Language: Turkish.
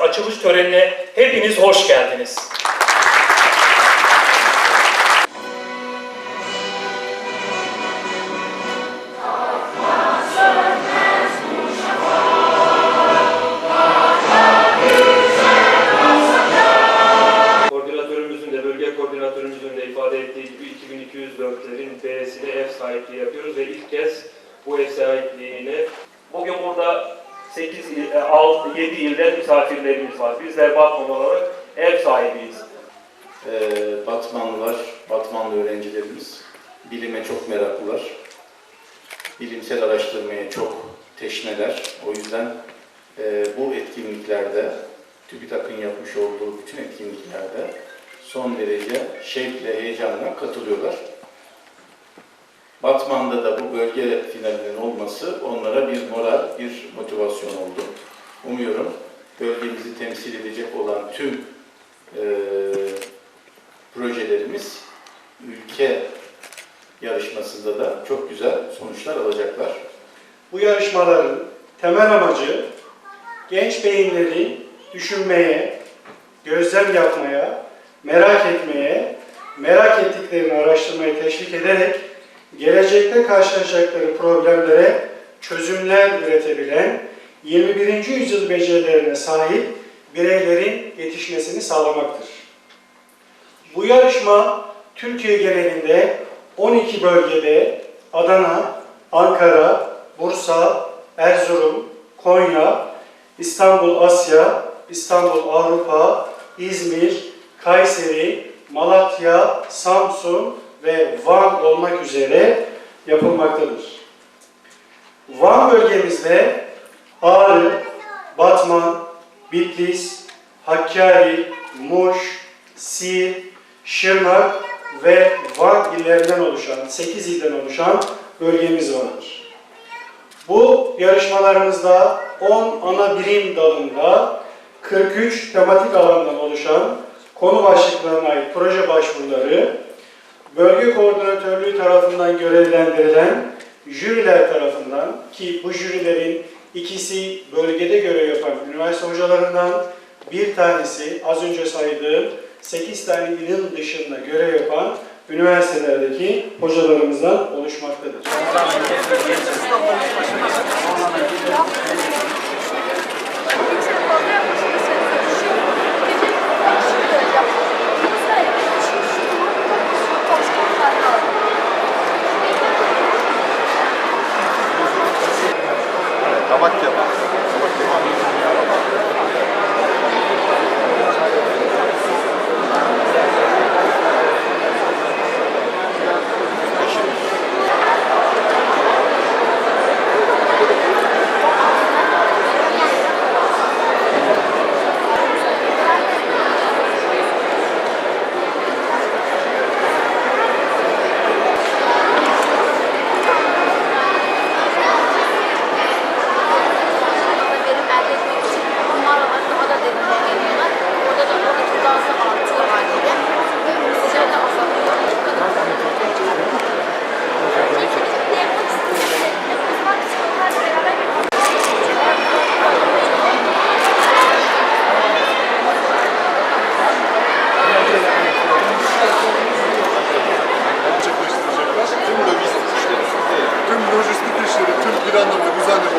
Açılış törenine hepiniz hoş geldiniz. Koordinatörümüzün de, ifade ettiği gibi 2204'lerin B'sine sahipliği yapıyoruz ve ilk kez bu ev sahipliğini bugün burada 8 il, 6, 7 ilden misafirlerimiz var. Bizler Batman olarak ev sahibiyiz. Ee, Batmanlılar, Batmanlı öğrencilerimiz bilime çok meraklılar. Bilimsel araştırmaya çok teşneler. O yüzden e, bu etkinliklerde, TÜBİTAK'ın yapmış olduğu bütün etkinliklerde son derece şevkle, heyecanla katılıyorlar. Batman'da da bu bölge finalinin olması onlara bir moral, bir motivasyon oldu. Umuyorum bölgemizi temsil edecek olan tüm e, projelerimiz ülke yarışmasında da çok güzel sonuçlar alacaklar. Bu yarışmaların temel amacı genç beyinleri düşünmeye, gözlem yapmaya, merak etmeye, merak ettiklerini araştırmaya teşvik ederek gelecekte karşılaşacakları problemlere çözümler üretebilen 21. yüzyıl becerilerine sahip bireylerin yetişmesini sağlamaktır. Bu yarışma Türkiye genelinde 12 bölgede Adana, Ankara, Bursa, Erzurum, Konya, İstanbul Asya, İstanbul Avrupa, İzmir, Kayseri, Malatya, Samsun ve Van olmak üzere yapılmaktadır. Van bölgemizde Ağrı, Batman, Bitlis, Hakkari, Muş, Siirt, Şırnak ve Van illerinden oluşan, 8 ilden oluşan bölgemiz vardır. Bu yarışmalarımızda 10 ana birim dalında 43 tematik alandan oluşan konu başlıklarına ait proje başvuruları, bölge koordinatörlüğü tarafından görevlendirilen jüriler tarafından ki bu jürilerin ikisi bölgede görev yapan üniversite hocalarından, bir tanesi az önce saydığım 8 tane ilin dışında görev yapan üniversitelerdeki hocalarımızdan oluşmaktadır. определенным нагрузами